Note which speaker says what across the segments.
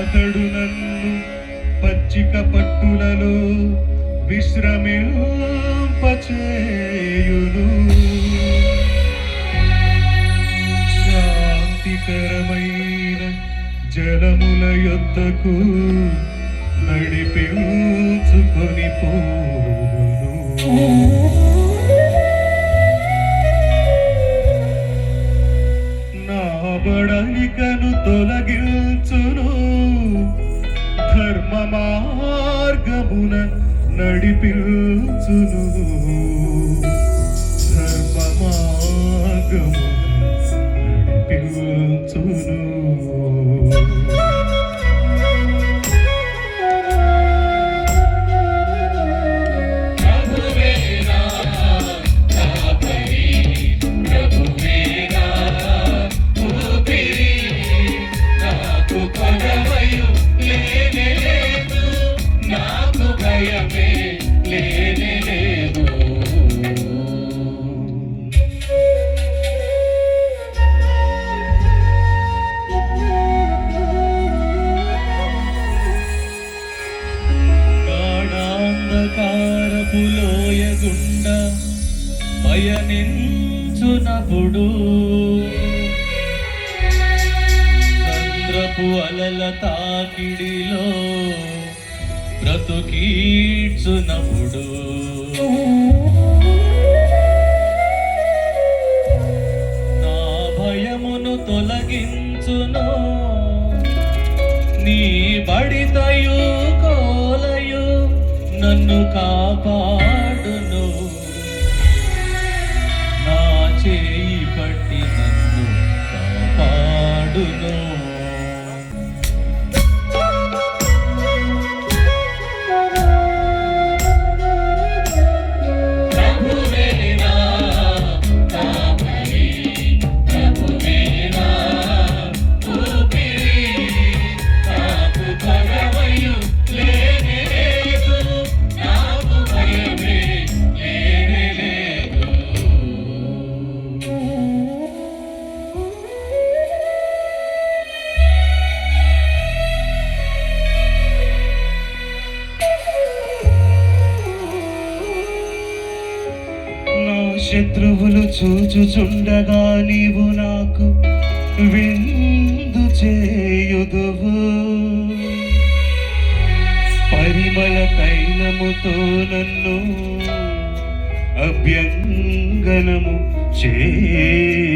Speaker 1: అతడు నన్ను పచ్చిక పట్టులలో విశ్రమింపచేయును. శాంతికరమైన జలముల యొద్దకు నడిపించుకొని పోను కొడలికను తొలగించును. ధర్మ మార్గమున నడిపించును. ధర్మ మార్గమున నడిపించును. గాఢాంధకారపు లోయ గుండ పయనించునప్పుడు చంద్రపు అలల తాకిడిలో బ్రతుకీడ్చునప్పుడు. నా భయమును తొలగించును. నీ బడితయు కోలయు నన్ను కాపాడును. నా చేయి పట్టి నన్ను కాపాడును. శత్రువులు చూచుచుండగా నీవు నాకు విందు చేయుదువు. పరిమళ తైలముతో నన్ను అభ్యంగనము చేయుదువు.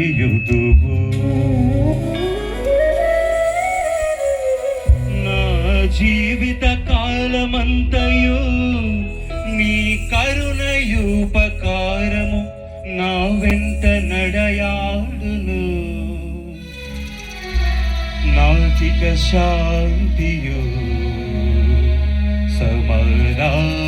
Speaker 1: నా జీవిత కాలమంతయు నీ కరుణయుపకారము నా వెంట నడయాడును. నాచిక శాంతియు సమాధానం